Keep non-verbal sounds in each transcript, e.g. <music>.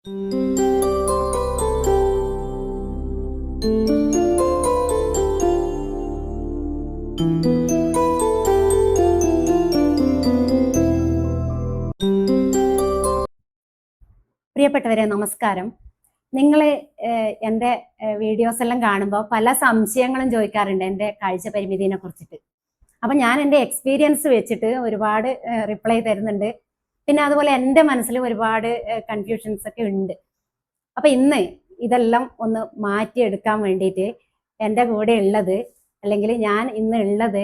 പ്രിയപ്പെട്ടവരെ നമസ്കാരം. നിങ്ങൾ എന്റെ വീഡിയോസ് എല്ലാം കാണുമ്പോൾ പല സംശയങ്ങളും ചോദിക്കാറുണ്ട് എന്റെ കാഴ്ച പരിമിതിനെ കുറിച്ചിട്ട്. അപ്പം ഞാൻ എന്റെ എക്സ്പീരിയൻസ് വെച്ചിട്ട് ഒരുപാട് റിപ്ലൈ തരുന്നുണ്ട്. പിന്നെ അതുപോലെ എന്റെ മനസ്സിൽ ഒരുപാട് കൺഫ്യൂഷൻസ് ഒക്കെ ഉണ്ട്. അപ്പം ഇന്ന് ഇതെല്ലാം ഒന്ന് മാറ്റിയെടുക്കാൻ വേണ്ടിയിട്ട് എന്റെ കൂടെ ഉള്ളത് അല്ലെങ്കിൽ ഞാൻ ഇന്ന് ഉള്ളത്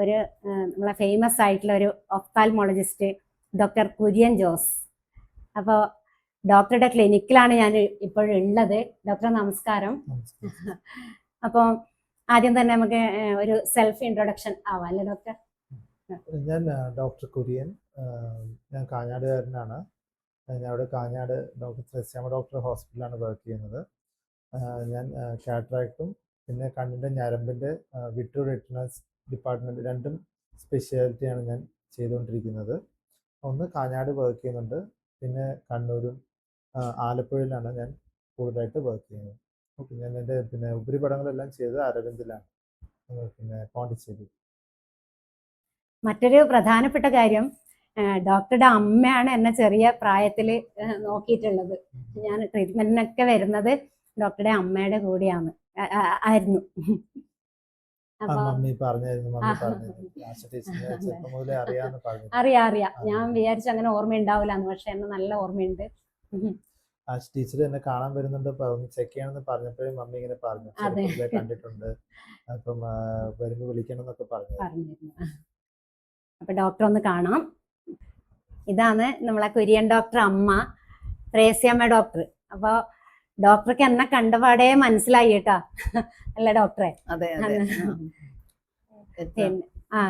ഒരു നമ്മളെ ഫേമസ് ആയിട്ടുള്ള ഒരു ഒഫ്താൽമോളജിസ്റ്റ് ഡോക്ടർ കുര്യൻ ജോസ്. അപ്പോൾ ഡോക്ടറുടെ ക്ലിനിക്കിലാണ് ഞാൻ ഇപ്പോഴുള്ളത് ഡോക്ടർ നമസ്കാരം. അപ്പോൾ ആദ്യം തന്നെ നമുക്ക് ഒരു സെൽഫ് ഇൻട്രൊഡക്ഷൻ ആവാം അല്ലേ ഡോക്ടർ ഞാൻ ഡോക്ടർ കുര്യൻ. ഞാൻ കാഞ്ഞാടുകാരനാണ്. ഞാൻ അവിടെ കാഞ്ഞാട് ഡോക്ടർ ശ്രീശ്യാമ ഡോക്ടർ ഹോസ്പിറ്റലാണ് വർക്ക് ചെയ്യുന്നത്. ഞാൻ കാട്രാക്റ്റും പിന്നെ കണ്ണിന്റെ ഞരമ്പിന്റെ വിട്ടു റെറ്റിനസ് ഡിപ്പാർട്ട്മെന്റ് രണ്ടും സ്പെഷ്യാലിറ്റിയാണ് ഞാൻ ചെയ്തുകൊണ്ടിരിക്കുന്നത്. ഒന്ന് കാഞ്ഞാട് വർക്ക് ചെയ്യുന്നുണ്ട്. പിന്നെ കണ്ണൂരും ആലപ്പുഴയിലാണ് ഞാൻ കൂടുതലായിട്ട് വർക്ക് ചെയ്യുന്നത്. ഓക്കെ ഞാൻ എന്റെ പിന്നെ ഉപരിപഠനങ്ങളെല്ലാം ചെയ്തത് അരവിന്ദിലാണ്. പിന്നെ പോണ്ടിച്ചേരി മറ്റൊരു പ്രധാനപ്പെട്ട കാര്യം ഡോക്ടറുടെ അമ്മയാണ് എന്നെ ചെറിയ പ്രായത്തിൽ നോക്കിയിട്ടുള്ളത്. ഞാൻ ട്രീറ്റ്മെന്റിനൊക്കെ വരുന്നത് ഡോക്ടറുടെ അമ്മയുടെ കൂടെയാണ്. ആയിരുന്നു. അറിയാം അറിയാം. ഞാൻ വിചാരിച്ചു അങ്ങനെ ഓർമ്മയുണ്ടാവില്ലാന്ന് പക്ഷെ എന്നെ നല്ല ഓർമ്മയുണ്ട്. ആശ ടീച്ചർ എന്നെ കാണാൻ വരുന്നുണ്ട് ചെക്ക് ചെയ്യണമെന്ന് പറഞ്ഞപ്പോഴും മമ്മി ഇങ്ങനെ പറഞ്ഞു. കണ്ടിട്ടുണ്ട്. അപ്പം വരുമ്പോ വിളിക്കണം എന്നൊക്കെ പറഞ്ഞു അപ്പൊ ഡോക്ടർ ഒന്ന് കാണാം. ഇതാണ് നമ്മളെ കുര്യൻ ഡോക്ടർ അമ്മ ത്രേസ്യമ്മ ഡോക്ടർ അപ്പൊ ഡോക്ടർക്ക് എന്നെ കണ്ടപാടേ മനസ്സിലായി കേട്ടാ. അല്ല ഡോക്ടറെ അതെ. ആ.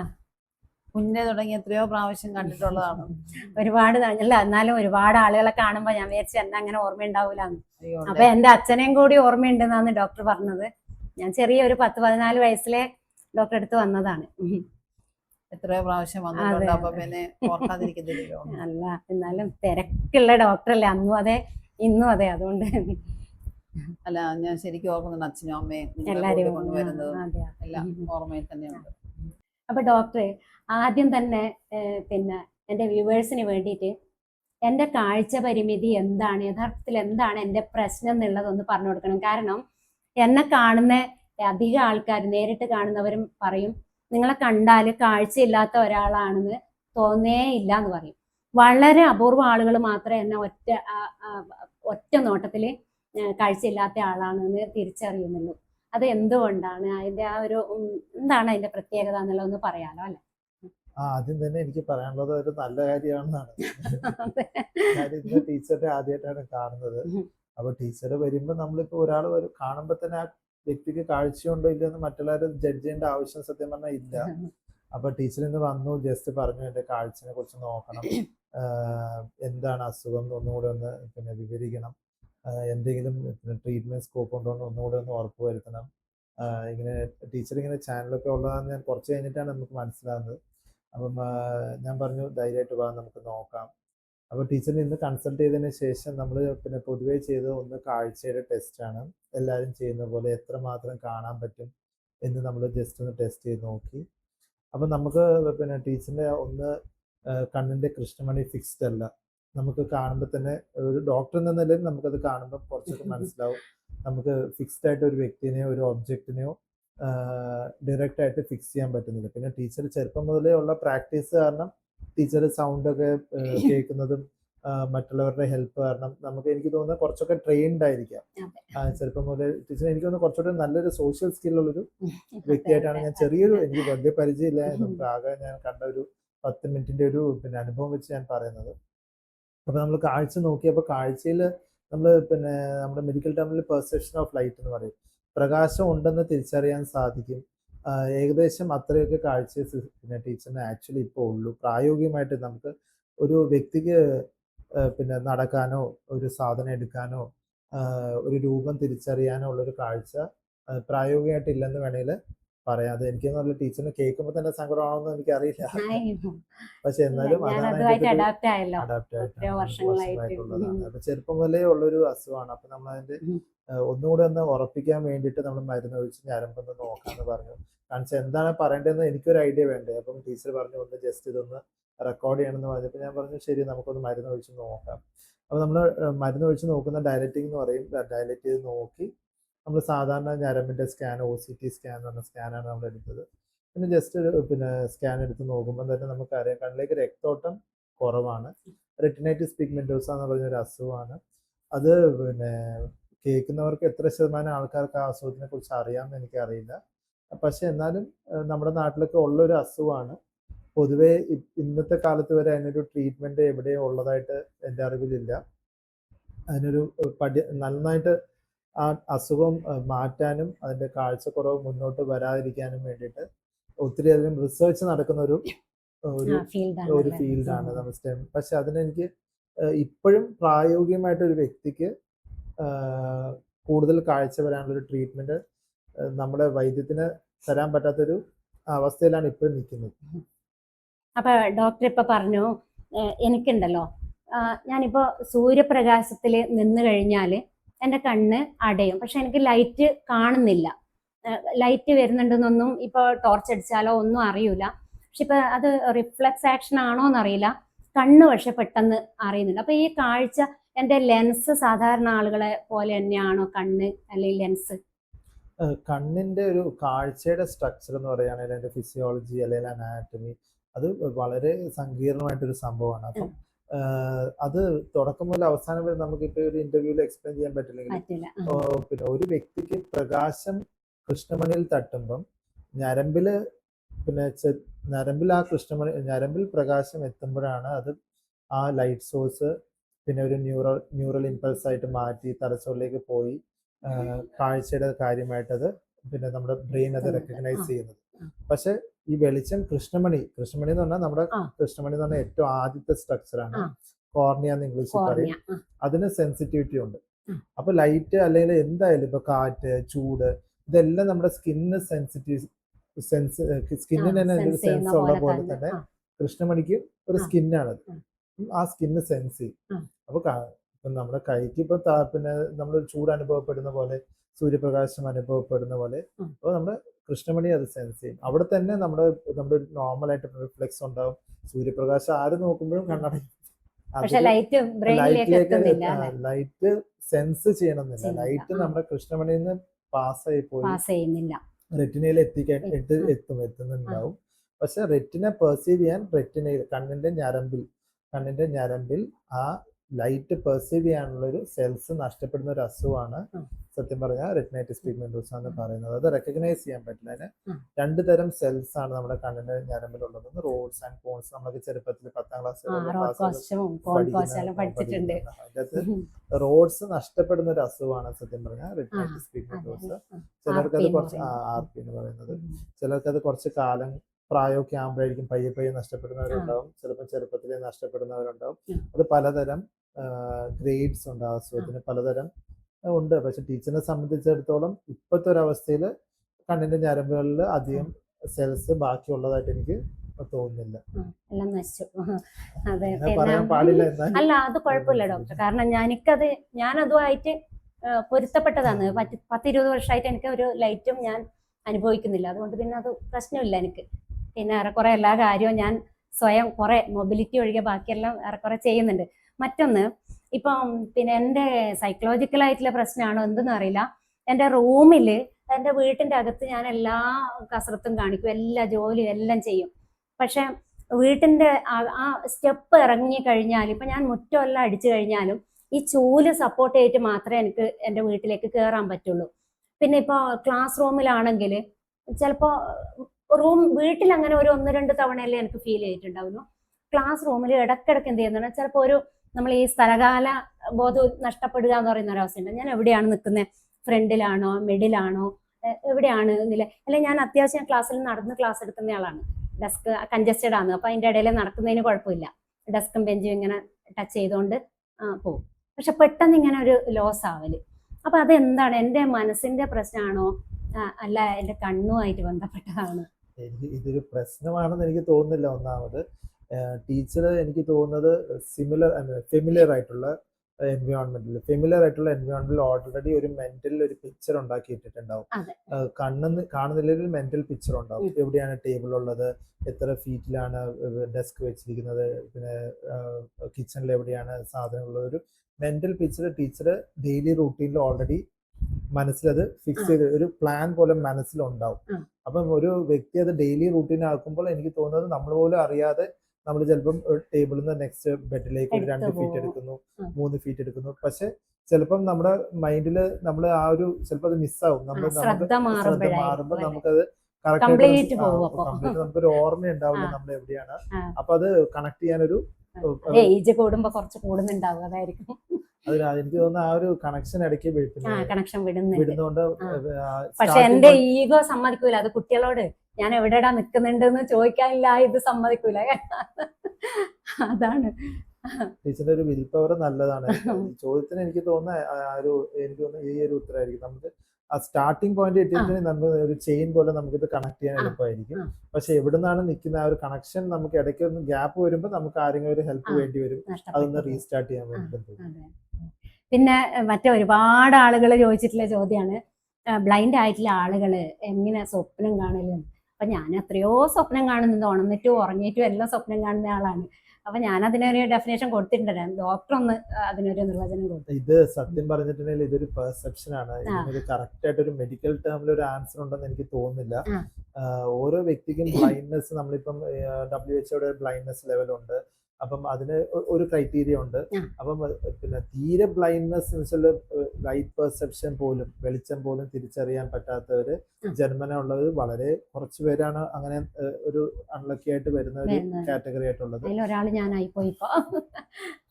മുന്നേ തുടങ്ങി എത്രയോ പ്രാവശ്യം കണ്ടിട്ടുള്ളതാണ്. ഒരുപാട് അല്ല എന്നാലും ഒരുപാട് ആളുകളെ കാണുമ്പോ ഞാൻ വിചാരിച്ചു എന്നെ അങ്ങനെ ഓർമ്മയുണ്ടാവൂല അപ്പൊ എന്റെ അച്ഛനെയും കൂടി ഓർമ്മയുണ്ടെന്നാണ് ഡോക്ടർ പറഞ്ഞത്. ഞാൻ ചെറിയ ഒരു പത്ത് പതിനാല് വയസ്സിലെ ഡോക്ടറെ അടുത്ത് വന്നതാണ്. എത്രയോ പ്രാവശ്യം വന്നിട്ടുണ്ട്. അപ്പൊ പിന്നെ ഓർക്കാതിരിക്കുന്നില്ലല്ലോ <laughs> അല്ല എന്നാലും തിരക്കുള്ള ഡോക്ടറല്ലേ. അന്നും അതെ ഇന്നും അതെ. അതുകൊണ്ട് അല്ല ഞാൻ ശരിക്കും ഓർക്കുന്നുണ്ട് അച്ഛനും അമ്മയും എല്ലാരും കൊണ്ടുവരുന്നത് എല്ലാം ഓർമ്മയിൽ തന്നെയുണ്ട്. അപ്പൊ ഡോക്ടറെ ആദ്യം തന്നെ പിന്നെ എന്റെ വ്യൂവേഴ്സിന് വേണ്ടിയിട്ട് എന്റെ കാഴ്ച പരിമിതി എന്താണ് യഥാർത്ഥത്തിൽ എന്താണ് എന്റെ പ്രശ്നം എന്നുള്ളതൊന്ന് പറഞ്ഞു കൊടുക്കണം. കാരണം എന്നെ കാണുന്ന അധികം ആൾക്കാർ നേരിട്ട് കാണുന്നവരും പറയും നിങ്ങളെ കണ്ടാൽ കാഴ്ചയില്ലാത്ത ഒരാളാണെന്ന് തോന്നേ ഇല്ല എന്ന് പറയും. വളരെ അപൂർവ ആളുകൾ മാത്രമേ എന്നെ ഒറ്റ ഒറ്റ നോട്ടത്തിൽ കാഴ്ചയില്ലാത്ത ആളാണെന്ന് തിരിച്ചറിയുന്നുള്ളൂ. അത് എന്തുകൊണ്ടാണ്? അതിന്റെ ആ ഒരു എന്താണ് അതിന്റെ പ്രത്യേകത എന്നുള്ളത് ഒന്ന് പറയാലോ അല്ലെ? ആ ആദ്യം തന്നെ എനിക്ക് പറയാനുള്ളത് ഒരു നല്ല കാര്യമാണെന്നാണ്. കാര്യം ഇന്ന് ടീച്ചറെ ആദ്യമായിട്ടാണ് കാണുന്നത്. അപ്പൊ ടീച്ചർ വരുമ്പോ നമ്മളിപ്പോ ഒരാൾ വരും കാണുമ്പോ തന്നെ ആ വ്യക്തിക്ക് കാഴ്ചയുണ്ടോ ഇല്ലെന്ന് മറ്റുള്ളവരെ ജഡ്ജ് ചെയ്യേണ്ട ആവശ്യം സത്യം പറഞ്ഞാൽ ഇല്ല. അപ്പൊ ടീച്ചർ ഇന്ന് വന്നു ജസ്റ്റ് പറഞ്ഞു എന്റെ കാഴ്ചനെ കുറിച്ച് നോക്കണം. എന്താണ് അസുഖം ഒന്നുകൂടെ ഒന്ന് പിന്നെ വിവരിക്കണം. എന്തെങ്കിലും ട്രീറ്റ്മെന്റ് സ്കോപ്പ് ഉണ്ടോ എന്ന് ഒന്നുകൂടെ ഒന്ന് ഉറപ്പ് വരുത്തണം. ഇങ്ങനെ ടീച്ചർ ഇങ്ങനെ ചാനലൊക്കെ ഉള്ളതാണെന്ന് ഞാൻ കുറച്ച് കഴിഞ്ഞിട്ടാണ് നമുക്ക് മനസ്സിലാകുന്നത് അപ്പം ഞാൻ പറഞ്ഞു ധൈര്യമായിട്ട് പോകാൻ നമുക്ക് നോക്കാം. അപ്പോൾ ടീച്ചറിനെ ഇന്ന് കൺസൾട്ട് ചെയ്തതിന് ശേഷം നമ്മൾ പിന്നെ പൊതുവേ ചെയ്ത് ഒന്ന് കാഴ്ചയുടെ ടെസ്റ്റാണ് എല്ലാവരും ചെയ്യുന്ന പോലെ എത്ര മാത്രം കാണാൻ പറ്റും എന്ന് നമ്മൾ ജസ്റ്റ് ഒന്ന് ടെസ്റ്റ് ചെയ്ത് നോക്കി. അപ്പം നമുക്ക് പിന്നെ ടീച്ചറിന്റെ ഒന്ന് കണ്ണിന്റെ കൃഷ്ണമണി ഫിക്സ്ഡ് അല്ല. നമുക്ക് കാണുമ്പോൾ തന്നെ ഒരു ഡോക്ടർ എന്ന നിലയിൽ നമുക്കത് കാണുമ്പോൾ കുറച്ചൊക്കെ <laughs> മനസ്സിലാവും. നമുക്ക് ഫിക്സ്ഡ് ആയിട്ട് ഒരു വ്യക്തിനെയോ ഒരു ഒബ്ജക്റ്റിനെയോ ഡയറക്റ്റ് ആയിട്ട് ഫിക്സ് ചെയ്യാൻ പറ്റുന്നില്ല. പിന്നെ ടീച്ചർ ചെറുപ്പം മുതലേ ഉള്ള പ്രാക്ടീസ് കാരണം ടീച്ചർ സൗണ്ടൊക്കെ കേൾക്കുന്നതും മറ്റുള്ളവരുടെ ഹെൽപ്പ് കാരണം നമുക്ക് എനിക്ക് തോന്നുന്നത് കുറച്ചൊക്കെ ട്രെയിൻഡ് ആയിരിക്കാം. ചെറുപ്പം മുതൽ ടീച്ചർ എനിക്ക് തോന്നുന്നു കുറച്ചുകൂടെ നല്ലൊരു സോഷ്യൽ സ്കില്ലുള്ളൊരു വ്യക്തിയായിട്ടാണ് ഞാൻ ചെറിയൊരു എനിക്ക് വലിയ പരിചയമില്ല. നമുക്ക് ആകെ ഞാൻ കണ്ട ഒരു പത്ത് മിനിറ്റിന്റെ ഒരു പിന്നെ അനുഭവം വെച്ച് ഞാൻ പറയുന്നത്. അപ്പൊ നമ്മൾ കാഴ്ച നോക്കിയപ്പോൾ കാഴ്ചയിൽ നമ്മൾ പിന്നെ നമ്മുടെ മെഡിക്കൽ ടേമിൽ പെർസെപ്ഷൻ ഓഫ് ലൈറ്റ് എന്ന് പറയും. പ്രകാശം ഉണ്ടെന്ന് തിരിച്ചറിയാൻ സാധിക്കും. ഏകദേശം അത്രയൊക്കെ കാഴ്ച പിന്നെ ടീച്ചറിന് ആക്ച്വലി ഇപ്പോൾ ഉള്ളൂ. പ്രായോഗികമായിട്ട് നമുക്ക് ഒരു വ്യക്തിക്ക് പിന്നെ നടക്കാനോ ഒരു സാധനം എടുക്കാനോ ഒരു രൂപം തിരിച്ചറിയാനോ ഉള്ളൊരു കാഴ്ച പ്രായോഗികമായിട്ട് ഇല്ലെന്ന് വേണേൽ പറയാതെ എനിക്ക് നല്ല ടീച്ചറിന് കേൾക്കുമ്പോൾ തന്നെ സങ്കടമാണെന്ന് എനിക്ക് അറിയില്ല പക്ഷെ എന്നാലും അഡാപ്റ്റ്. അപ്പൊ ചെറുപ്പം മുതലേ ഉള്ളൊരു അസുഖമാണ്. അപ്പൊ ഉം. ഒന്നുകൂടെ ഒന്ന് ഉറപ്പിക്കാൻ വേണ്ടിയിട്ട് നമ്മൾ മരുന്ന് ഒഴിച്ച് ഞരമ്പൊന്ന് നോക്കാന്ന് പറഞ്ഞു. കാരണം എന്താണ് പറയേണ്ടതെന്ന് എനിക്കൊരു ഐഡിയ വേണ്ടേ? അപ്പം ടീച്ചർ പറഞ്ഞു ഒന്ന് ജസ്റ്റ് ഇതൊന്ന് റെക്കോർഡ് ചെയ്യണമെന്ന് പറഞ്ഞപ്പോൾ ഞാൻ പറഞ്ഞു ശരി നമുക്കൊന്ന് മരുന്ന് ഒഴിച്ച് നോക്കാം. അപ്പോൾ നമ്മൾ മരുന്ന് ഒഴിച്ച് നോക്കുന്ന ഡയലറ്റിംഗ് എന്ന് പറയും. ഡയലറ്റ് ചെയ്ത് നോക്കി. നമ്മൾ സാധാരണ ഞരമ്പിന്റെ scan O C T scan എന്ന് പറഞ്ഞ സ്കാനാണ് നമ്മൾ എടുത്തത്. പിന്നെ ജസ്റ്റ് ഒരു പിന്നെ സ്കാൻ എടുത്ത് നോക്കുമ്പോൾ തന്നെ നമുക്കറിയാം കണ്ണിലേക്ക് രക്തോട്ടം കുറവാണ്. റെറ്റിനൈറ്റിസ് പിഗ്മെന്റോസ എന്ന് പറഞ്ഞ ഒരു അസുഖമാണ്. അത് പിന്നെ കേൾക്കുന്നവർക്ക് എത്ര ശതമാനം ആൾക്കാർക്ക് ആ അസുഖത്തിനെ കുറിച്ച് അറിയാമെന്ന് എനിക്കറിയില്ല. പക്ഷെ എന്നാലും നമ്മുടെ നാട്ടിലൊക്കെ ഉള്ളൊരു അസുഖമാണ്. പൊതുവേ ഇന്നത്തെ കാലത്ത് വരെ അതിനൊരു ട്രീറ്റ്മെന്റ് എവിടെയും ഉള്ളതായിട്ട് എന്റെ അറിവിലില്ല. അതിനൊരു പഠി നന്നായിട്ട് ആ അസുഖം മാറ്റാനും അതിന്റെ കാഴ്ചക്കുറവ് മുന്നോട്ട് വരാതിരിക്കാനും വേണ്ടിയിട്ട് ഒത്തിരി അധികം റിസർച്ച് നടക്കുന്ന ഒരു ഒരു ഫീൽഡ് ഒരു ഫീൽഡാണ് നമ്മൾ സ്റ്റെം പക്ഷെ അതിനെനിക്ക് ഇപ്പോഴും പ്രായോഗികമായിട്ട് ഒരു വ്യക്തിക്ക് കൂടുതൽ കാഴ്ച വരാനുള്ള ഒരു ട്രീറ്റ്മെന്റ് നമ്മുടെ വൈദ്യത്തിന് തരാൻ പറ്റാത്തൊരു അവസ്ഥയിലാണ് ഇപ്പോഴും നിൽക്കുന്നത്. അപ്പൊ ഡോക്ടർ ഇപ്പൊ പറഞ്ഞു എനിക്കുണ്ടല്ലോ. ഞാനിപ്പോ സൂര്യപ്രകാശത്തിൽ നിന്ന് കഴിഞ്ഞാൽ എന്റെ കണ്ണ് അടയും. പക്ഷെ എനിക്ക് ലൈറ്റ് കാണുന്നില്ല. ലൈറ്റ് വരുന്നുണ്ടെന്നൊന്നും ഇപ്പൊ ടോർച്ച് അടിച്ചാലോ ഒന്നും അറിയൂല. പക്ഷെ ഇപ്പൊ അത് റിഫ്ലക്സ് ആക്ഷൻ ആണോ എന്നറിയില്ല കണ്ണ് പക്ഷെ പെട്ടെന്ന് അറിയുന്നില്ല. അപ്പൊ ഈ കാഴ്ച എന്റെ ലെൻസ് സാധാരണ ആളുകളെ പോലെ തന്നെയാണോ കണ്ണ് അല്ലെങ്കിൽ ലെൻസ് കണ്ണിന്റെ ഒരു കാഴ്ചയുടെ സ്ട്രക്ചർ എന്ന് പറയുകയാണെങ്കിൽ അതിന്റെ ഫിസിയോളജി അല്ലെങ്കിൽ അനാറ്റമി അത് വളരെ സങ്കീർണമായിട്ടൊരു സംഭവമാണ്. അപ്പം അത് തുടക്കം മുതൽ അവസാനം വരെ നമുക്കിപ്പോൾ ഒരു ഇന്റർവ്യൂവിൽ എക്സ്പ്ലെയിൻ ചെയ്യാൻ പറ്റില്ലെങ്കിൽ പിന്നെ ഒരു വ്യക്തിക്ക് പ്രകാശം കൃഷ്ണമണിയിൽ തട്ടുമ്പം ഞരമ്പിൽ പിന്നെ ഞരമ്പിൽ ആ കൃഷ്ണമണി ഞരമ്പിൽ പ്രകാശം എത്തുമ്പോഴാണ് അത് ആ ലൈറ്റ് സോഴ്സ് പിന്നെ ഒരു ന്യൂറൽ ന്യൂറൽ ഇമ്പൾസ് ആയിട്ട് മാറ്റി തലച്ചോറിലേക്ക് പോയി കാഴ്ചയുടെ കാര്യമായിട്ടത് പിന്നെ നമ്മുടെ ബ്രെയിൻ അത് റെക്കഗ്നൈസ്. ചെയ്യുന്നത്. പക്ഷെ ഈ വെളിച്ചം കൃഷ്ണമണി. കൃഷ്ണമണി എന്ന് പറഞ്ഞാൽ നമ്മുടെ കൃഷ്ണമണി എന്ന് പറഞ്ഞാൽ ഏറ്റവും ആദ്യത്തെ സ്ട്രക്ചറാണ്. കോർണിയ എന്ന് ഇംഗ്ലീഷിൽ പറയും. അതിന് സെൻസിറ്റിവിറ്റി ഉണ്ട്. അപ്പൊ ലൈറ്റ് അല്ലെങ്കിൽ എന്തായാലും ഇപ്പൊ കാറ്റ് ചൂട് ഇതെല്ലാം നമ്മുടെ സ്കിന്നിന് സെൻസിറ്റീവ് സെൻസ് സ്കിന്നിന് തന്നെ ഒരു സെൻസ് ഉള്ള പോലെ തന്നെ. കൃഷ്ണമണിക്ക് ഒരു സ്കിന്നാണത്. ആ. സ്കിന്ന് സെൻസ് ചെയ്യും. അപ്പൊ ഇപ്പൊ നമ്മുടെ കൈക്ക് ഇപ്പൊ പിന്നെ നമ്മൾ ചൂട് അനുഭവപ്പെടുന്ന പോലെ സൂര്യപ്രകാശം അനുഭവപ്പെടുന്ന പോലെ അപ്പോൾ അപ്പൊ നമ്മുടെ കൃഷ്ണമണി അത് സെൻസ് ചെയ്യും. അവിടെ തന്നെ നമ്മുടെ നമ്മുടെ നോർമൽ ആയിട്ട് റിഫ്ലെക്സ് ഉണ്ടാവും. സൂര്യപ്രകാശം ആര് നോക്കുമ്പോഴും കണ്ണട ലൈറ്റിലേക്ക് ലൈറ്റ് സെൻസ് ചെയ്യണമെന്നില്ല. ലൈറ്റ് നമ്മുടെ കൃഷ്ണമണിയിൽ നിന്ന് പാസ്സായി പോയി. പാസ് ചെയ്യുന്നില്ല. റെറ്റിനയിൽ എത്തിക്കാൻ. എത്തും. എത്തുന്നുണ്ടാവും. പക്ഷെ റെറ്റിനെ പെർസീവ് ചെയ്യാൻ റെറ്റിനയിൽ കണ്ണിന്റെ ഞരമ്പിൽ കണ്ണിന്റെ ഞരമ്പിൽ ആ ലൈറ്റ് പെർസീവ് ചെയ്യാനുള്ള ഒരു സെൽസ് നഷ്ടപ്പെടുന്ന ഒരു അസുഖമാണ് സത്യം പറഞ്ഞാൽ റെറ്റിനൈറ്റിസ് പിഗ്മെന്റോസ് എന്ന് പറയുന്നത്. അത് റെക്കഗ്നൈസ് ചെയ്യാൻ പറ്റില്ല. അതിന്. രണ്ട് തരം സെൽസ് ആണ് നമ്മുടെ കണ്ണിന്റെ ഞരമ്പിലുള്ളത്. റോഡ്സ് ആൻഡ് കോൺസ് നമ്മളൊക്കെ ചെറുപ്പത്തിൽ പത്താം ക്ലാസ് റോഡ്സ് നഷ്ടപ്പെടുന്ന ഒരു അസുഖമാണ് സത്യം പറഞ്ഞാൽ റെറ്റിനൈറ്റിസ് പിഗ്മെന്റോസ് ചിലർക്ക് അത്. കുറച്ച് ആർ പി എന്ന് പറയുന്നത്. ചിലർക്ക് അത് കുറച്ച് കാലം പ്രായമൊക്കെ ആകുമ്പോഴായിരിക്കും പയ്യെ പയ്യെ നഷ്ടപ്പെടുന്നവരുണ്ടാവും. ചിലപ്പോൾ ചെറുപ്പത്തിലേ നഷ്ടപ്പെടുന്നവരുണ്ടാവും. അത് പലതരം ഗ്രേഡ്സ് ഉണ്ട് ആ അസുഖത്തിന്. പലതരം ഉണ്ട്. പക്ഷെ ടീച്ചറിനെ സംബന്ധിച്ചിടത്തോളം ഇപ്പോഴത്തെ ഒരു അവസ്ഥയിൽ കണ്ണിന്റെ ഞരമ്പുകളിൽ അധികം സെൽസ് ബാക്കിയുള്ളതായിട്ട് എനിക്ക് തോന്നുന്നില്ല. എല്ലാം നശിച്ചു. <laughs> അതെ അല്ല അത് കുഴപ്പമില്ല ഡോക്ടർ. കാരണം ഞാനിക്കത് ഞാൻ അതുമായിട്ട് പൊരുത്തപ്പെട്ടതാണ്. പത്ത് പത്തിരുപത് വർഷമായിട്ട് എനിക്ക് ഒരു ലൈറ്റും ഞാൻ അനുഭവിക്കുന്നില്ല. അതുകൊണ്ട് പിന്നെ അത് പ്രശ്നമില്ല എനിക്ക്. പിന്നെ ഏറെക്കുറെ എല്ലാ കാര്യവും ഞാൻ സ്വയം കുറെ മൊബിലിറ്റി ഒഴികെ ബാക്കിയെല്ലാം ഏറെക്കുറെ ചെയ്യുന്നുണ്ട്. മറ്റൊന്ന് ഇപ്പം പിന്നെ എന്റെ സൈക്കോളജിക്കൽ ആയിട്ടുള്ള പ്രശ്നമാണോ എന്തെന്ന് അറിയില്ല. എന്റെ റൂമിൽ എന്റെ വീട്ടിന്റെ അകത്ത് ഞാൻ എല്ലാ കസരത്തും കാണിക്കും എല്ലാ ജോലിയും എല്ലാം ചെയ്യും. പക്ഷെ വീട്ടിന്റെ ആ- സ്റ്റെപ്പ് ഇറങ്ങി കഴിഞ്ഞാൽ ഇപ്പം ഞാൻ മുറ്റമെല്ലാം അടിച്ചു കഴിഞ്ഞാലും ഈ ചൂൽ സപ്പോർട്ട് ചെയ്തിട്ട് മാത്രമേ എനിക്ക് എന്റെ വീട്ടിലേക്ക് കയറാൻ പറ്റുള്ളൂ. പിന്നെ ഇപ്പോൾ ക്ലാസ് റൂമിലാണെങ്കിൽ ചിലപ്പോൾ റൂം വീട്ടിൽ അങ്ങനെ ഒരു ഒന്ന് രണ്ട് തവണയല്ലേ എനിക്ക് ഫീൽ ചെയ്തിട്ടുണ്ടാവുള്ളൂ ക്ലാസ് റൂമിൽ ഇടക്കിടക്ക് എന്ത് ചെയ്യുന്നുണ്ട്? ചിലപ്പോൾ ഒരു നമ്മൾ ഈ സ്ഥലകാല ബോധം നഷ്ടപ്പെടുക എന്ന് പറയുന്ന ഒരു അവസ്ഥയുണ്ട്. ഞാൻ എവിടെയാണ് നിൽക്കുന്നത് ഫ്രണ്ടിലാണോ മിഡിലാണോ എവിടെയാണ് എന്നില്ല അല്ലെ ഞാൻ അത്യാവശ്യം ക്ലാസ്സിൽ നടന്ന് ക്ലാസ് എടുക്കുന്ന ആളാണ്. ഡെസ്ക് കൺജസ്റ്റഡ് ആണ്. അപ്പൊ അതിന്റെ ഇടയിൽ നടക്കുന്നതിന് കുഴപ്പമില്ല. ഡെസ്കും ബെഞ്ചും ഇങ്ങനെ ടച്ച് ചെയ്തുകൊണ്ട് പോകും പക്ഷെ പെട്ടെന്ന് ഇങ്ങനെ ഒരു ലോസ് ആവൽ. അപ്പൊ അതെന്താണ്? എന്റെ മനസ്സിന്റെ പ്രശ്നമാണോ? അല്ല എന്റെ കണ്ണുമായിട്ട് ബന്ധപ്പെട്ടതാണ്? എനിക്ക് ഇതൊരു പ്രശ്നമാണെന്ന് എനിക്ക് തോന്നുന്നില്ല ഒന്നാമത്. ടീച്ചർ എനിക്ക് തോന്നുന്നത് സിമിലർ ഫെമിലിയർ ആയിട്ടുള്ള എൻവയോൺമെന്റിൽ ഫെമിലിയർ ആയിട്ടുള്ള എൻവയോൺമെന്റിൽ ഓൾറെഡി ഒരു മെന്റൽ ഒരു പിക്ചർ ഉണ്ടാക്കി ഇട്ടിട്ടുണ്ടാവും അതെ. കണ്ണെന്ന് കാണുന്നില്ലെങ്കിൽ ഒരു മെന്റൽ പിക്ചർ ഉണ്ടാവും. എവിടെയാണ് ടേബിൾ ഉള്ളത്? എത്ര ഫീറ്റിലാണ് ഡെസ്ക് വെച്ചിരിക്കുന്നത്? പിന്നെ കിച്ചണിൽ എവിടെയാണ് സാധനങ്ങൾ ഉള്ളത്? ഒരു മെന്റൽ പിക്ചർ ടീച്ചർ ഡെയിലി റൂട്ടീനിൽ ഓൾറെഡി മനസ്സിലത് ഫിക്സ്. ചെയ്ത് ഒരു പ്ലാൻ പോലെ മനസ്സിലുണ്ടാവും. അപ്പം ഒരു വ്യക്തി അത് ഡെയിലി റൂട്ടീൻ ആക്കുമ്പോൾ എനിക്ക് തോന്നുന്നത് നമ്മൾ പോലും അറിയാതെ നമ്മൾ ചിലപ്പം ടേബിളിൽ നിന്ന് നെക്സ്റ്റ് ബെഡിലേക്ക് ഒരു രണ്ട് ഫീറ്റ്. എടുക്കുന്നു മൂന്ന് ഫീറ്റ് എടുക്കുന്നു പക്ഷെ ചിലപ്പം നമ്മുടെ മൈൻഡിൽ നമ്മൾ ആ ഒരു ചിലപ്പോൾ അത് മിസ്സാവും നമ്മൾ ശ്രദ്ധ മാറുമ്പോൾ? നമുക്കത് കറക്റ്റ് നമുക്കൊരു ഓർമ്മ ഉണ്ടാവില്ല. നമ്മൾ എവിടെയാണ് അപ്പൊ അത് കണക്ട് ചെയ്യാനൊരു ഏജ് കൂടുമ്പോ കുറച്ച് കൂടുന്നുണ്ടാവും അതായിരിക്കും. അത് എനിക്ക് തോന്നുന്നു ആ ഒരു കണക്ഷൻ ഇടയ്ക്ക് കണക്ഷൻ വിടുന്നുണ്ട്. പക്ഷെ എന്റെ ഈഗോ സമ്മതിക്കൂല. അത് കുട്ടികളോട് ഞാൻ എവിടെടാ നിക്കുന്നുണ്ടെന്ന് ചോദിക്കാനില്ല ഇത് സമ്മതിക്കൂല. അതാണ്. ടീച്ചറിന്റെ ഒരു വിൽ പവർ നല്ലതാണ്. ചോദ്യത്തിന് എനിക്ക് തോന്നുന്ന ഒരു എനിക്ക് തോന്നുന്നു ഈ ഒരു ഉത്തരമായിരിക്കും നമുക്ക് ആ സ്റ്റാർട്ടിംഗ് പോയിന്റ് കിട്ടിയിട്ട് നമുക്ക് ഒരു ചെയിൻ പോലെ നമുക്ക് ഇത് കണക്ട് ചെയ്യാൻ എളുപ്പമായിരിക്കും. പക്ഷെ എവിടുന്നാണ് നിൽക്കുന്ന ആ ഒരു കണക്ഷൻ നമുക്ക് ഇടയ്ക്ക് ഒന്ന് ഗ്യാപ്പ് വരുമ്പോൾ നമുക്ക് ആരെങ്കിലും ഒരു ഹെൽപ്പ് വേണ്ടി വരും. അതൊന്ന് റീസ്റ്റാർട്ട് ചെയ്യാൻ വേണ്ടി പിന്നെ മറ്റേ ഒരുപാട് ആളുകൾ ചോദിച്ചിട്ടുള്ള ചോദ്യമാണ് ബ്ലൈൻഡ് ആയിട്ടുള്ള ആളുകൾ എങ്ങനെ സ്വപ്നം കാണലും? അപ്പൊ ഞാൻ എത്രയോ സ്വപ്നം കാണുന്നുണ്ട് ഉണന്നിട്ടും ഉറങ്ങിയിട്ടും എല്ലാം സ്വപ്നം കാണുന്ന ആളാണ്. അപ്പൊ ഞാൻ അതിനൊരു ഡെഫിനേഷൻ കൊടുത്തിട്ടുണ്ടായിരുന്നു ഡോക്ടർ ഒന്ന് അതിനൊരു നിർവചനം കൊടുത്തു. ഇത് സത്യം പറഞ്ഞിട്ടുണ്ടെങ്കിൽ ഇതൊരു പെർസെപ്ഷൻ ആണ്. ഇതിനൊരു കറക്റ്റ് ആയിട്ട് ഒരു മെഡിക്കൽ ടേമിൽ ഒരു ആൻസർ ഉണ്ടെന്ന് എനിക്ക് തോന്നുന്നില്ല. ഓരോ വ്യക്തിക്കും <coughs> ബ്ലൈൻഡ്നെസ് നമ്മളിപ്പം ഡബ്ല്യു എച്ച്ഒയുടെ ബ്ലൈൻഡ്നെസ് ലെവൽ ഉണ്ട്. അപ്പം അതിന് ഒരു ക്രൈറ്റീരിയ ഉണ്ട്. അപ്പം പിന്നെ തീരെ ബ്ലൈൻഡ്നെസ് എന്ന് വെച്ചാൽ ലൈറ്റ് പെർസെപ്ഷൻ പോലും വെളിച്ചം പോലും തിരിച്ചറിയാൻ പറ്റാത്തവര്. ജന്മന ഉള്ളത് വളരെ കുറച്ച് പേരാണ് അങ്ങനെ ഒരു അൺലക്കി ആയിട്ട് വരുന്ന ഒരു. കാറ്റഗറി ആയിട്ടുള്ളത്. ഒരാൾ ഞാനായി പോയി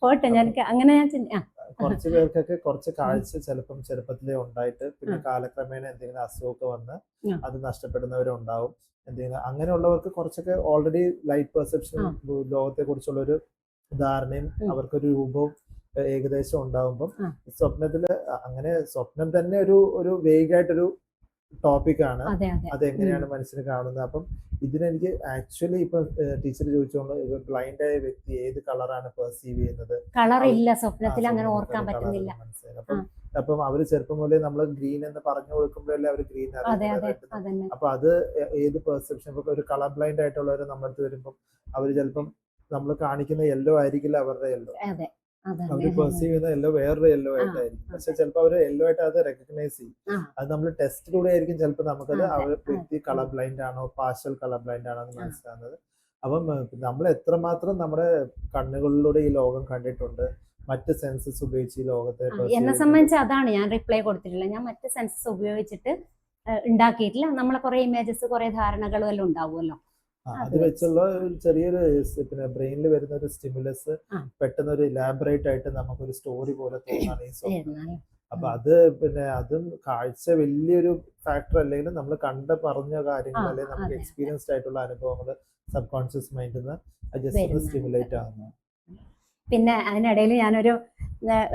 പോട്ടെ ഞാൻ അങ്ങനെ ഞാൻ കുറച്ച് പേർക്കൊക്കെ കുറച്ച് കാഴ്ച ചിലപ്പം ചെറുപ്പത്തിലേ ഉണ്ടായിട്ട് പിന്നെ കാലക്രമേണ എന്തെങ്കിലും അസുഖമൊക്കെ വന്ന് അത് നഷ്ടപ്പെടുന്നവരുണ്ടാവും എന്തെങ്കിലും അങ്ങനെയുള്ളവർക്ക് കുറച്ചൊക്കെ ഓൾറെഡി ലൈഫ് പെർസെപ്ഷൻ. ലോകത്തെ കുറിച്ചുള്ള ഒരു ധാരണയും. അവർക്കൊരു രൂപവും ഏകദേശം ഉണ്ടാവുമ്പം. സ്വപ്നത്തിൽ അങ്ങനെ സ്വപ്നം തന്നെ ഒരു ഒരു വേഗായിട്ടൊരു ടോപ്പിക്കാണ് ആണ്. അതെ എങ്ങനെയാണ് മനസ്സിന് കാണുന്നത്? അപ്പം ഇതിനെനിക്ക് ആക്ച്വലി ഇപ്പൊ ടീച്ചർ ചോദിച്ചോണ്ട് ബ്ലൈൻഡ് ആയ വ്യക്തി ഏത് കളറാണ് പെർസീവ് ചെയ്യുന്നത്? കളർ ഇല്ല സ്വപ്നത്തിൽ അങ്ങനെ ഓർക്കാൻ പറ്റുന്നില്ല. അപ്പം അപ്പം അവർ ചെറുപ്പം മുതലേ നമ്മൾ ഗ്രീൻ എന്ന് പറഞ്ഞു കൊടുക്കുമ്പോഴല്ലേ അവർ ഗ്രീൻ അപ്പൊ അത് ഏത് പെർസെപ്ഷൻ ഇപ്പൊ ഒരു കളർ ബ്ലൈൻഡ് ആയിട്ടുള്ളവർ നമ്മുടെ അടുത്ത് വരുമ്പോൾ അവർ ചിലപ്പം നമ്മൾ കാണിക്കുന്ന യെല്ലോ ആയിരിക്കില്ല അവരുടെ യെല്ലോ അവർ പെർസീവ് ചെയ്യുന്ന യെല്ലോ വേറൊരു യെല്ലോ ആയിട്ടായിരിക്കും. പക്ഷെ ചിലപ്പോൾ അവർ യെല്ലോ ആയിട്ട് അത് റെക്കഗ്നൈസ് ചെയ്യും. അത് നമ്മൾ ടെസ്റ്റിലൂടെ ആയിരിക്കും ചിലപ്പോൾ നമുക്കത് അവർ വ്യക്തി കളർ ബ്ലൈൻഡ് ആണോ പാർഷ്യൽ കളർ ബ്ലൈൻഡ് ആണോ എന്ന്. മനസ്സിലാകുന്നത് അപ്പം നമ്മൾ എത്രമാത്രം നമ്മുടെ കണ്ണുകളിലൂടെ ഈ ലോകം കണ്ടിട്ടുണ്ട് മറ്റ് സെൻസസ് ഉപയോഗിച്ച് ഈ ലോകത്തെ എന്നെ സംബന്ധിച്ച് അതാണ് ഞാൻ റിപ്ലൈ കൊടുത്തിട്ടില്ല ഞാൻ മറ്റ് സെൻസസ് ഉപയോഗിച്ചിട്ട് ഉണ്ടാക്കിയിട്ടില്ല. നമ്മളെ കുറെ ഇമേജസ് കുറെ ധാരണകളും എല്ലാം ഉണ്ടാവുമല്ലോ. അത്. വെച്ചുള്ള ഒരു ചെറിയൊരു പിന്നെ ബ്രെയിനിൽ വരുന്ന ഒരു സ്റ്റിമുലസ്. പെട്ടെന്ന് ഒരു ഇലാബറേറ്റ് ആയിട്ട് നമുക്കൊരു സ്റ്റോറി പോലെ തോന്നാണ് ഈ എന്നാലും, അപ്പൊ അത് പിന്നെ അതും കാഴ്ച വലിയൊരു ഫാക്ടർ അല്ലെങ്കിലും നമ്മൾ കണ്ട പറഞ്ഞ കാര്യങ്ങൾ അല്ലെങ്കിൽ നമുക്ക്. എക്സ്പീരിയൻസ്ഡ് ആയിട്ടുള്ള അനുഭവങ്ങൾ സബ് കോൺഷ്യസ് മൈൻഡിൽ നിന്ന് ജസ്റ്റ് സ്റ്റിമുലേറ്റ് ആകുന്നു പിന്നെ അതിനിടയിൽ ഞാനൊരു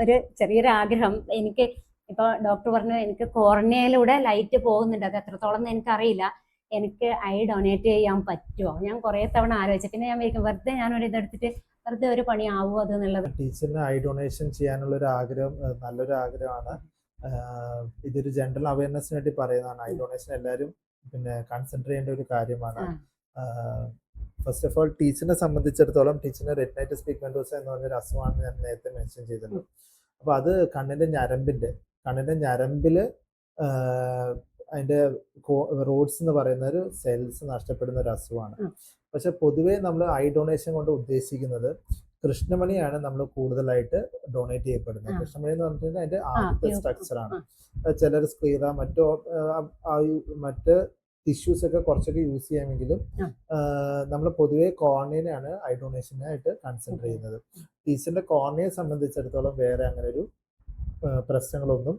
ഒരു ചെറിയൊരു ആഗ്രഹം. എനിക്ക് ഇപ്പൊ ഡോക്ടർ പറഞ്ഞു എനിക്ക് കോർണിയയിലൂടെ ലൈറ്റ് പോകുന്നുണ്ട്. അത് എത്രത്തോളം എന്ന് എനിക്കറിയില്ല. എനിക്ക് ഐ ഡൊണേറ്റ് ചെയ്യാൻ പറ്റുമോ ഞാൻ കുറേ തവണ ആലോചിച്ചു. പിന്നെ ഞാൻ വിചാരിക്കും വെറുതെ ഞാൻ ഒരു ഇതെടുത്തിട്ട് വെറുതെ ഒരു പണി ആവുമോ അത് എന്നുള്ളത്? ടീച്ചറിന് ഐ ഡൊണേഷൻ ചെയ്യാനുള്ള ഒരു ആഗ്രഹം നല്ലൊരു ആഗ്രഹമാണ്. ഇതൊരു ജനറൽ അവയർനെസ്സിന് വേണ്ടി പറയുന്നതാണ്. ഐ ഡൊണേഷൻ എല്ലാവരും പിന്നെ കൺസിഡർ ചെയ്യേണ്ട ഒരു കാര്യമാണ്. ഫസ്റ്റ് ഓഫ് ഓൾ ടീച്ചറിനെ സംബന്ധിച്ചിടത്തോളം ടീച്ചറിന് റെറ്റിനൈറ്റിസ് പിഗ്മെന്റോസ എന്ന് പറഞ്ഞൊരു അസുഖമാണ് ഞാൻ നേരത്തെ മെൻഷൻ ചെയ്തത് അപ്പൊ അത് കണ്ണിന്റെ ഞരമ്പിന്റെ കണ്ണിന്റെ ഞരമ്പിൽ അതിന്റെ റോഡ്സ് എന്ന് പറയുന്ന ഒരു സെൽസ് നഷ്ടപ്പെടുന്ന ഒരു അസുഖമാണ്. പക്ഷെ പൊതുവേ നമ്മൾ ഐ ഡൊണേഷൻ കൊണ്ട് ഉദ്ദേശിക്കുന്നത് കൃഷ്ണമണിയാണ് നമ്മൾ കൂടുതലായിട്ട് ഡൊണേറ്റ് ചെയ്യപ്പെടുന്നത്. കൃഷ്ണമണി എന്ന് പറഞ്ഞിട്ടുണ്ടെങ്കിൽ അതിന്റെ ആദ്യത്തെ സ്ട്രക്ചറാണ്. ചിലർ സ്ക്ലീറ മറ്റോ മറ്റ് ടിഷ്യൂസ് ഒക്കെ കുറച്ചൊക്കെ യൂസ് ചെയ്യാമെങ്കിലും. നമ്മൾ പൊതുവെ കോർണിയനാണ് ഐ ഡൊണേഷനായിട്ട് കൺസിഡർ ചെയ്യുന്നത്. ടീച്ചറിന്റെ കോർണിയെ സംബന്ധിച്ചിടത്തോളം വേറെ അങ്ങനെ ഒരു പ്രശ്നങ്ങളൊന്നും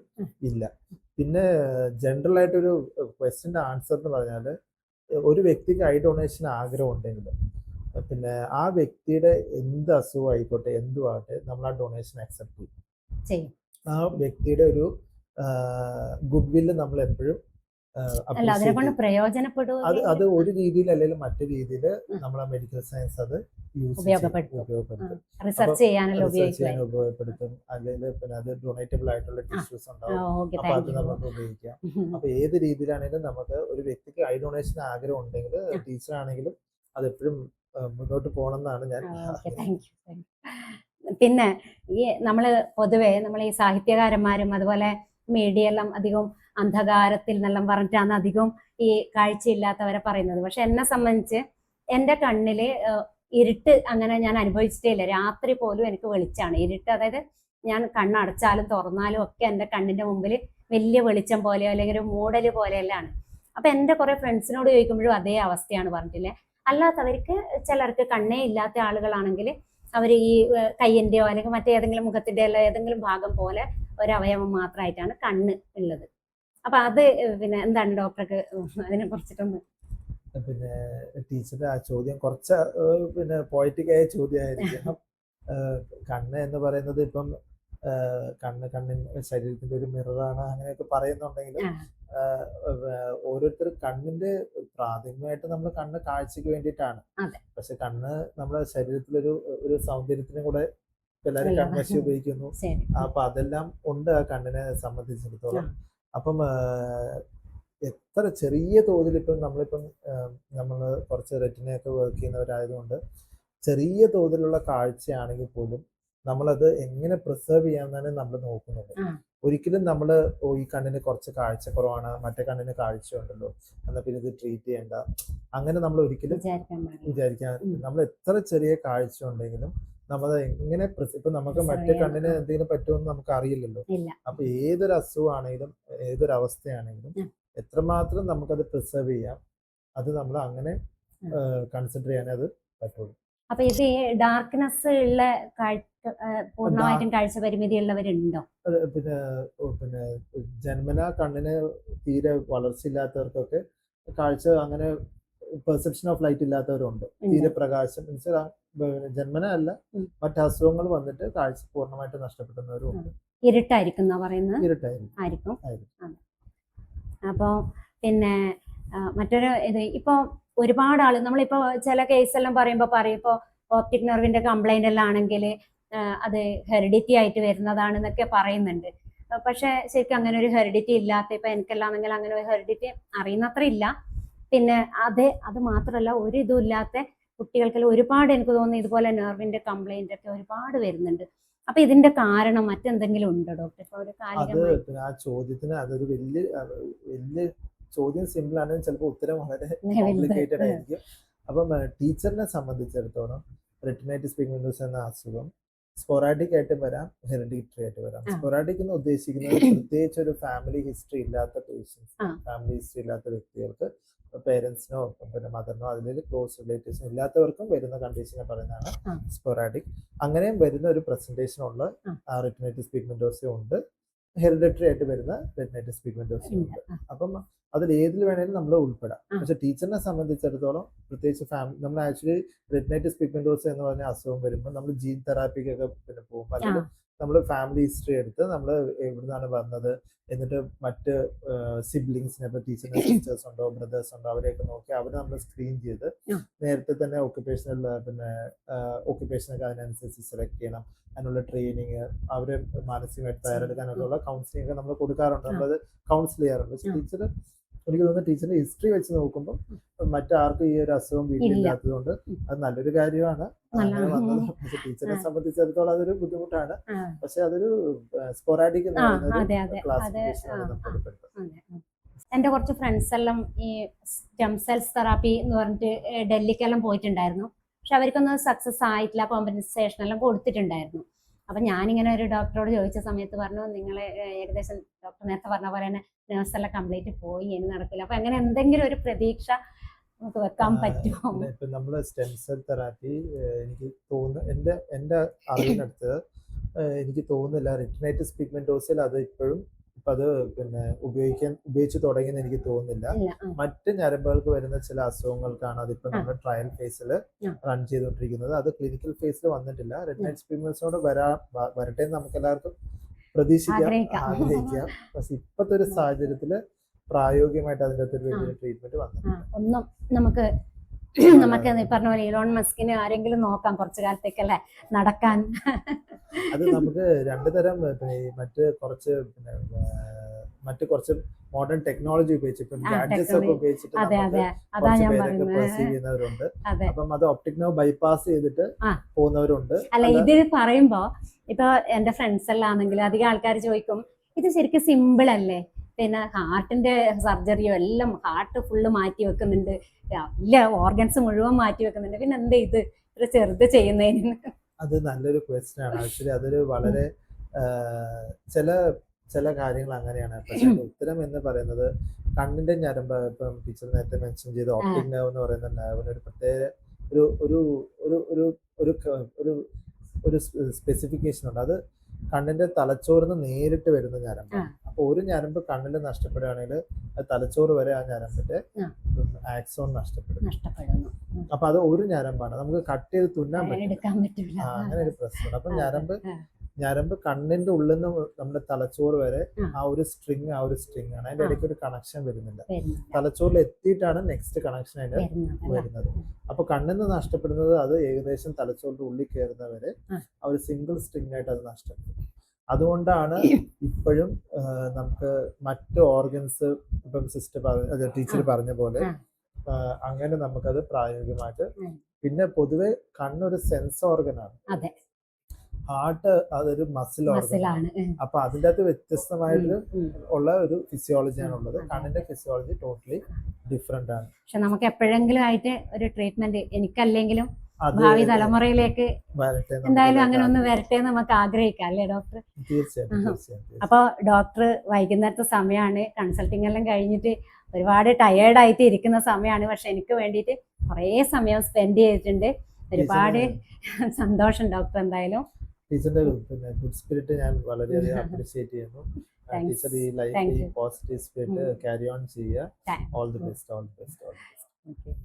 ഇല്ല. പിന്നെ ജനറൽ ആയിട്ടൊരു ക്വസ്റ്റിന്റെ ആൻസർ എന്ന് പറഞ്ഞാൽ ഒരു വ്യക്തിക്ക് ഐ ഡൊണേഷൻ ആഗ്രഹം ഉണ്ടെങ്കിൽ പിന്നെ ആ വ്യക്തിയുടെ എന്ത് അസുഖം ആയിക്കോട്ടെ എന്തും ആകട്ടെ നമ്മൾ ആ ഡൊണേഷൻ അക്സെപ്റ്റ് ചെയ്യും. ചെയ്യും. ആ വ്യക്തിയുടെ ഒരു ഗുഡ് വില്ല് നമ്മൾ എപ്പോഴും അല്ല അതിനെ കൊണ്ട് പ്രയോജനപ്പെടുക അത് അത് ഒരു രീതിയിൽ അല്ലെങ്കിൽ മറ്റു രീതിയിൽ. നമ്മളെ മെഡിക്കൽ സയൻസ് അത് ഉപയോഗപ്പെടുത്തും. ഉപയോഗപ്പെടുത്തും. റിസർച്ച് ചെയ്യാനല്ലോ അല്ലെങ്കിൽ പിന്നെ അത് ഡൊണേറ്റബിൾ ആയിട്ടുള്ള ടിഷ്യൂസ് ഉണ്ടാവും. അപ്പൊ അത് നമുക്ക് ഉപയോഗിക്കാം. അപ്പൊ ഏത് രീതിയിലാണെങ്കിലും നമുക്ക് ഒരു വ്യക്തിക്ക് ഐ ഡൊണേഷൻ ആഗ്രഹം ഉണ്ടെങ്കിൽ ടീച്ചറാണെങ്കിലും അത് എപ്പോഴും മുന്നോട്ട് പോകണം എന്നാണ് ഞാൻ പിന്നെ ഈ നമ്മൾ പൊതുവെ നമ്മൾ ഈ സാഹിത്യകാരന്മാരും അതുപോലെ മീഡിയ എല്ലാം അധികം അന്ധകാരത്തിൽ എന്നെല്ലാം പറഞ്ഞിട്ടാണ് അധികം ഈ കാഴ്ചയില്ലാത്തവരെ പറയുന്നത്. പക്ഷെ എന്നെ സംബന്ധിച്ച് എന്റെ കണ്ണിൽ ഇരുട്ട് അങ്ങനെ ഞാൻ അനുഭവിച്ചിട്ടേ ഇല്ല. രാത്രി പോലും എനിക്ക് വെളിച്ചാണ് ഇരുട്ട് അതായത് ഞാൻ കണ്ണടച്ചാലും തുറന്നാലും ഒക്കെ എന്റെ കണ്ണിന്റെ മുമ്പിൽ വലിയ വെളിച്ചം പോലെയോ അല്ലെങ്കിൽ ഒരു മൂടൽ പോലെയെല്ലാം അപ്പൊ എന്റെ കുറെ ഫ്രണ്ട്സിനോട് ചോദിക്കുമ്പോഴും അതേ അവസ്ഥയാണ് പറഞ്ഞിട്ടില്ലേ. അല്ലാത്തവർക്ക് ചിലർക്ക് കണ്ണേ ഇല്ലാത്ത ആളുകളാണെങ്കിൽ അവർ ഈ കയ്യന്റെയോ അല്ലെങ്കിൽ മറ്റേതെങ്കിലും മുഖത്തിന്റെയോ ഏതെങ്കിലും ഭാഗം പോലെ ഒരവയവം മാത്രമായിട്ടാണ് കണ്ണ് ഉള്ളത്. അപ്പൊ അത് പിന്നെ എന്താണ് ഡോക്ടർക്ക് അതിനെ കുറിച്ചിട്ടൊന്ന്? പിന്നെ ടീച്ചറുടെ ആ ചോദ്യം കുറച്ച് പിന്നെ പോയറ്റിക്കായ ചോദ്യമായിരിക്കണം ഏഹ്, കണ്ണ് എന്ന് പറയുന്നത് ഇപ്പം കണ്ണ് കണ്ണിൻ ശരീരത്തിന്റെ ഒരു മിററാണ് അങ്ങനെയൊക്കെ പറയുന്നുണ്ടെങ്കിലും. ഏഹ്, ഓരോരുത്തർ കണ്ണിന്റെ പ്രാഥമികമായിട്ട് നമ്മൾ കണ്ണ് കാഴ്ചക്ക് വേണ്ടിയിട്ടാണ്. പക്ഷെ കണ്ണ് നമ്മുടെ ശരീരത്തിലൊരു ഒരു സൗന്ദര്യത്തിനും കൂടെ എല്ലാവരും കണ്ണശി കൺവശി ഉപയോഗിക്കുന്നു. അപ്പൊ അതെല്ലാം ഉണ്ട് ആ കണ്ണിനെ സംബന്ധിച്ചിടത്തോളം. അപ്പം എത്ര ചെറിയ തോതിൽ ഇപ്പം നമ്മളിപ്പം നമ്മൾ കുറച്ച് റെറ്റിനയൊക്കെ വർക്ക് ചെയ്യുന്നവരായതുകൊണ്ട് ചെറിയ തോതിലുള്ള കാഴ്ചയാണെങ്കിൽ പോലും നമ്മളത് എങ്ങനെ പ്രിസർവ് തന്നെ നമ്മൾ നോക്കുന്നത് ഒരിക്കലും നമ്മൾ ഓ ഈ കണ്ണിന് കുറച്ച് കാഴ്ച കുറവാണ് മറ്റേ കണ്ണിന് കാഴ്ച ഉണ്ടല്ലോ എന്നാൽ പിന്നെ ഇത് ട്രീറ്റ് ചെയ്യണ്ട. അങ്ങനെ നമ്മൾ ഒരിക്കലും വിചാരിക്കാൻ. നമ്മൾ എത്ര ചെറിയ കാഴ്ച ഉണ്ടെങ്കിലും നമ്മളത് എങ്ങനെ ഇപ്പൊ നമുക്ക് മറ്റേ കണ്ണിന് എന്തെങ്കിലും പറ്റുമെന്ന് നമുക്ക് അറിയില്ലല്ലോ അപ്പൊ ഏതൊരു അസുഖമാണെങ്കിലും ഏതൊരു അവസ്ഥയാണെങ്കിലും. എത്രമാത്രം നമുക്കത് പ്രിസർവ് ചെയ്യാം അത് നമ്മൾ അങ്ങനെ കൺസിഡർ ചെയ്യാനേ അത് പറ്റുള്ളൂ. അപ്പൊ ഇത് ഡാർക്ക്നെസ് ഉള്ള പൂർണമായിട്ടും കാഴ്ച പരിമിതി ഉള്ളവരുണ്ടോ പിന്നെ പിന്നെ ജന്മന കണ്ണിന് തീരെ വളർച്ചയില്ലാത്തവർക്കൊക്കെ കാഴ്ച അങ്ങനെ പെർസെപ്ഷൻ ഓഫ് ലൈറ്റ് ഇല്ലാത്തവരുണ്ട്. തീരെ പ്രകാശം മീൻസ് ജന്മന അല്ല മറ്റു അസുഖങ്ങൾ വന്നിട്ട് കാഴ്ച പൂർണമായിട്ട് നഷ്ടപ്പെടുന്നവരും ഉണ്ട്. ഇരുട്ടായിരിക്കും പറയുന്നത്? ഇരുട്ടായിരിക്കും. അപ്പോൾ പിന്നെ മറ്റൊരു ഇത് ഇപ്പോൾ ഒരുപാട് ആൾ നമ്മളിപ്പോൾ ചില കേസെല്ലാം പറയുമ്പോൾ പറയും ഇപ്പോൾ ഓപ്റ്റിക് നെർവിന്റെ കംപ്ലൈന്റ് എല്ലാം ആണെങ്കിൽ അത് ഹെറിഡിറ്റി ആയിട്ട് വരുന്നതാണെന്നൊക്കെ പറയുന്നുണ്ട്. പക്ഷെ ശരിക്കും അങ്ങനെ ഒരു ഹെറിഡിറ്റി ഇല്ലാത്ത ഇപ്പൊ എനിക്കെല്ലാം അങ്ങനെ ഒരു ഹെറിഡിറ്റി അറിയുന്നത്ര ഇല്ല. പിന്നെ അത് അത് മാത്രമല്ല ഒരു ഇതുമില്ലാത്ത കുട്ടികൾക്കെല്ലാം ഒരുപാട് എനിക്ക് തോന്നുന്നു ഇതുപോലെ നെർവിന്റെ കംപ്ലൈന്റ് ഒക്കെ ഒരുപാട് വരുന്നുണ്ട്. അപ്പൊ ഇതിന്റെ കാരണം മറ്റെന്തെങ്കിലും ഉണ്ടോ ഡോക്ടർ ഇപ്പൊ ഒരു അത് കാലികമായി ആ ചോദ്യത്തിന് അതൊരു വലിയ വലിയ ചോദ്യം സിമ്പിൾ ആണെങ്കിൽ ചിലപ്പോൾ ഉത്തരം വളരെ <laughs> കോംപ്ലിക്കേറ്റഡ് ആയിരിക്കും. അപ്പം ടീച്ചറിനെ സംബന്ധിച്ചിടത്തോളം റെറ്റിനൈറ്റിസ് പിഗ്മെന്റോസ് എന്ന അസുഖം സ്പൊറാഡിക് ആയിട്ട് വരാം ഹെറിഡിറ്ററി ആയിട്ട് വരാം. സ്പൊറാഡിക് എന്ന് ഉദ്ദേശിക്കുന്നത് <coughs> പ്രത്യേകിച്ച് ഒരു ഫാമിലി ഹിസ്റ്ററി ഇല്ലാത്ത പേഷ്യൻസ്. ഫാമിലി ഹിസ്റ്ററി ഇല്ലാത്ത വ്യക്തികൾക്ക് പേരൻസിനോ പിന്നെ മദറിനോ അതിൽ ക്ലോസ് റിലേറ്റീവ്സിനോ ഇല്ലാത്തവർക്കും വരുന്ന കണ്ടീഷനെ പറയുന്നതാണ്. സ്പൊറാഡിക് അങ്ങനെയും വരുന്ന ഒരു പ്രസന്റേഷൻ ഉള്ള ആ. റെറ്റിനൈറ്റിസ് പിഗ്മെന്റോസും ഉണ്ട് ഹെറിഡിറ്ററി ആയിട്ട് വരുന്ന റെറ്റിനൈറ്റിസ് പിഗ്മെന്റോസും ഉണ്ട് അപ്പം അതിൽ ഏതിൽ വേണേലും നമ്മൾ ഉൾപ്പെടാം. പക്ഷെ ടീച്ചറിനെ സംബന്ധിച്ചിടത്തോളം പ്രത്യേകിച്ച് ഫാമിലി നമ്മൾ ആക്ച്വലി റെറ്റിനൈറ്റിസ് പിഗ്മെന്റോസ് എന്ന് പറഞ്ഞ അസുഖം വരുമ്പോൾ നമ്മൾ ജീൻ തെറാപ്പിക്കൊക്കെ പിന്നെ പോകും. അല്ലെങ്കിൽ നമ്മൾ ഫാമിലി ഹിസ്റ്ററി എടുത്ത് നമ്മൾ എവിടുന്നാണ് വന്നത് എന്നിട്ട് മറ്റ് സിബ്ലിങ്സിനെ ഇപ്പോൾ ടീച്ചറിന് ടീച്ചേഴ്സ് ഉണ്ടോ ബ്രദേഴ്സ് ഉണ്ടോ അവരെയൊക്കെ നോക്കി അവരെ നമ്മൾ സ്ക്രീൻ ചെയ്ത് നേരത്തെ തന്നെ ഒക്കുപേഷണൽ പിന്നെ ഒക്കുപേഷനൊക്കെ അതിനനുസരിച്ച് സെലക്ട് ചെയ്യണം. അതിനുള്ള ട്രെയിനിങ് അവരെ മാനസികമായിട്ട് തയ്യാറെടുക്കാനുള്ള കൗൺസിലിംഗ് ഒക്കെ നമ്മൾ കൊടുക്കാറുണ്ട്. നമ്മളത് കൗൺസിൽ ചെയ്യാറുണ്ട്. പക്ഷെ ടീച്ചർ എനിക്ക് തോന്നുന്നു ടീച്ചറിന്റെ ഹിസ്റ്ററി വെച്ച് നോക്കുമ്പോൾ മറ്റാർക്കും ഈ ഒരു അസുഖം. വീട്ടിലില്ലാത്തതുകൊണ്ട് അത് നല്ലൊരു കാര്യമാണ്. പക്ഷെ ടീച്ചറെ. സംബന്ധിച്ചിടത്തോളം അതൊരു ബുദ്ധിമുട്ടാണ്. പക്ഷെ അതൊരു സ്പൊറാഡിക്. എന്റെ കുറച്ച് ഫ്രണ്ട്സ് എല്ലാം ഈ സ്റ്റെം സെൽസ് തെറാപ്പി എന്ന് പറഞ്ഞിട്ട് ഡൽഹിക്കെല്ലാം പോയിട്ടുണ്ടായിരുന്നു. പക്ഷെ അവർക്കൊന്നും സക്സസ് ആയിട്ടില്ല കോമ്പൻസേഷൻ എല്ലാം കൊടുത്തിട്ടുണ്ടായിരുന്നു. അപ്പൊ ഞാനിങ്ങനെ ഒരു ഡോക്ടറോട് ചോദിച്ച സമയത്ത് പറഞ്ഞു നിങ്ങളെ ഏകദേശം ഡോക്ടർ നേരത്തെ പറഞ്ഞ പോലെ തന്നെ നേഴ്സെല്ലാം കംപ്ലീറ്റ് പോയി ഇനി നടക്കില്ല. അപ്പൊ അങ്ങനെ എന്തെങ്കിലും ഒരു പ്രതീക്ഷ നമുക്ക് വെക്കാൻ പറ്റുമോ? ഇപ്പൊ നമ്മൾ സ്റ്റെം സെൽ തെറാപ്പി എനിക്ക് തോന്നുന്നു എന്റെ എന്റെ അറിവിനടുത്ത് എനിക്ക് തോന്നുന്നില്ല റിറ്റിനൈറ്റിസ് പിഗ്മെന്റോസിൽ അത് ഇപ്പോഴും ഇപ്പൊ അത് പിന്നെ ഉപയോഗിക്കാൻ ഉപയോഗിച്ച് തുടങ്ങിയെന്ന് എനിക്ക് തോന്നുന്നില്ല. മറ്റ് ഞരമ്പുകൾക്ക് വരുന്ന ചില അസുഖങ്ങൾക്കാണ് അതിപ്പോ നമ്മൾ ട്രയൽ ഫേസിൽ റൺ ചെയ്തുകൊണ്ടിരിക്കുന്നത് അത് ക്ലിനിക്കൽ ഫേസിൽ വന്നിട്ടില്ല. റിട്ടേൺ സ്പീമേഴ്സിനോട് വരാ വരട്ടെ എന്ന് നമുക്ക് എല്ലാവർക്കും പ്രതീക്ഷിക്കാം ആഗ്രഹിക്കാം. പക്ഷെ ഇപ്പോഴത്തെ ഒരു സാഹചര്യത്തിൽ പ്രായോഗികമായിട്ട് അതിന്റെ അകത്ത് ഒരു ആ. വലിയൊരു ട്രീറ്റ്മെന്റ് വന്നിട്ടുണ്ട് ഒന്നും നമുക്ക് നമുക്ക് ഈ പറഞ്ഞ പോലെ ഇലോൺ മസ്കിന് ആരെങ്കിലും നോക്കാം കുറച്ചു കാലത്തേക്കല്ലേ നടക്കാൻ. അത് നമുക്ക് രണ്ടു തരം പിന്നെ മറ്റ് കുറച്ച് പിന്നെ മറ്റു കുറച്ച് മോഡേൺ ടെക്നോളജി ഉപയോഗിച്ച് ഇപ്പം ഗാഡ്ജറ്റ്സ് ഒക്കെ ഉപയോഗിച്ചിട്ട് അതെ അതെ. അതാ ഞാൻ പറയുന്നത്. ചെയ്യുന്നവരുണ്ട്. അപ്പം അത് ബൈപ്പാസ് ചെയ്തിട്ട് പോകുന്നവരുണ്ട്. അല്ല ഇത് പറയുമ്പോ ഇപ്പൊ എന്റെ ഫ്രണ്ട്സ് എല്ലാം ആണെങ്കിൽ അധികം ആൾക്കാർ ചോദിക്കും ഇത് ശരിക്കും സിമ്പിൾ അല്ലേ? പിന്നെ ഹാർട്ടിന്റെ സർജറിയോ എല്ലാം ഹാർട്ട് ഫുള്ള് മാറ്റി വെക്കുന്നുണ്ട്. എല്ലാ ഓർഗൻസ് മുഴുവൻ മാറ്റി വെക്കുന്നുണ്ട്. പിന്നെ എന്താ ഇത്? ഇത്ര ചെറുത് ചെയ്യുന്നതിന്. അത് നല്ലൊരു ക്വസ്റ്റ്യൻ ആണ്. ആക്ച്വലി അതൊരു വളരെ ചില ചില കാര്യങ്ങൾ അങ്ങനെയാണ്. പക്ഷേ ഉത്തരം എന്ന് പറയുന്നത് കണ്ണിന്റെ ഞരമ്പ് ഇപ്പം ടീച്ചർ നേരത്തെ മെൻഷൻ ചെയ്ത ഓപ്റ്റിക് നേവ് എന്ന് പറയുന്ന നേവിന് ഒരു പ്രത്യേക ഒരു ഒരു ഒരു ഒരു ഒരു ഒരു ഒരു സ്പെസിഫിക്കേഷൻ ഉണ്ട്. അത് കണ്ണിന്റെ തലച്ചോറിന്ന് നേരിട്ട് വരുന്ന ഞരമ്പ് അപ്പൊ ഒരു ഞരമ്പ് കണ്ണിൽ നഷ്ടപ്പെടുകയാണെങ്കിൽ തലച്ചോറ് വരെ ആ ഞരമ്പിന്റെ. ആക്സോൺ നഷ്ടപ്പെടും. നഷ്ടപ്പെടുന്നു. അപ്പൊ അത് ഒരു ഞരമ്പാണ്. നമുക്ക് കട്ട് ചെയ്ത് തുന്നാൻ പറ്റില്ല. അങ്ങനെ ഒരു പ്രശ്നമുണ്ട് അപ്പൊ ഞരമ്പ് ഞരമ്പ് കണ്ണിന്റെ ഉള്ളിൽ നിന്ന് നമ്മുടെ തലച്ചോറ് വരെ ആ. ഒരു സ്ട്രിങ് ആ ഒരു സ്ട്രിങ് ആണ്. അതിന്റെ ഇടയ്ക്ക് ഒരു കണക്ഷൻ വരുന്നില്ല. തലച്ചോറിൽ എത്തിയിട്ടാണ് നെക്സ്റ്റ് കണക്ഷൻ അതിന് വരുന്നത് അപ്പൊ കണ്ണിൽ നിന്ന് നഷ്ടപ്പെടുന്നത് അത് ഏകദേശം തലച്ചോറിന്റെ ഉള്ളിൽ കയറുന്നവരെ. ആ. ഒരു സിംഗിൾ സ്ട്രിങ് ആയിട്ട് അത് നഷ്ടപ്പെടും. അതുകൊണ്ടാണ് ഇപ്പോഴും നമുക്ക് മറ്റ് ഓർഗൻസ് ഇപ്പം സിസ്റ്റർ പറഞ്ഞ ടീച്ചർ പറഞ്ഞ പോലെ അങ്ങനെ നമുക്കത് പ്രായോഗികമായിട്ട്. പിന്നെ പൊതുവെ കണ്ണൊരു സെൻസ് ഓർഗനാണ് ഹാർട്ട് അതൊരു മസിൽ ഓർഗൻ ആണ്. ഉം, അപ്പൊ അതിന്റെ അകത്ത് വ്യത്യസ്തമായിട്ട്. ഉള്ള ഒരു ഫിസിയോളജിയാണ് ഉള്ളത്. കണ്ണിന്റെ ഫിസിയോളജി ടോട്ടലി ഡിഫറെന്റ് ആണ്. പക്ഷെ നമുക്ക് എപ്പോഴെങ്കിലും ആയിട്ട് ഒരു ട്രീറ്റ്മെന്റ് എനിക്കല്ലെങ്കിലും ഭാവി തലമുറയിലേക്ക് എന്തായാലും അങ്ങനെ ഒന്ന് വരട്ടെ എന്ന് നമുക്ക് ആഗ്രഹിക്കാം അല്ലേ ഡോക്ടർ. അപ്പോൾ ഡോക്ടർ വൈകുന്നേരത്തെ സമയമാണ് കൺസൾട്ടിംഗ് എല്ലാം കഴിഞ്ഞിട്ട് ഒരുപാട് ടയേർഡ് ആയിട്ട് ഇരിക്കുന്ന സമയമാണ് പക്ഷെ എനിക്ക് വേണ്ടിയിട്ട് കുറേ സമയം സ്പെൻഡ് ചെയ്തിട്ടുണ്ട്. ഒരുപാട് സന്തോഷം ഡോക്ടർ എന്തായാലും. ടീച്ചറിന്റെ പിന്നെ ഗുഡ് സ്പിരിറ്റ് ഞാൻ വളരെയധികം അപ്രീഷിയേറ്റ് ചെയ്യുന്നു. ടീച്ചർ ഈ life. Positive spirit. Carry on ചെയ്യുക. All the best all the best all the best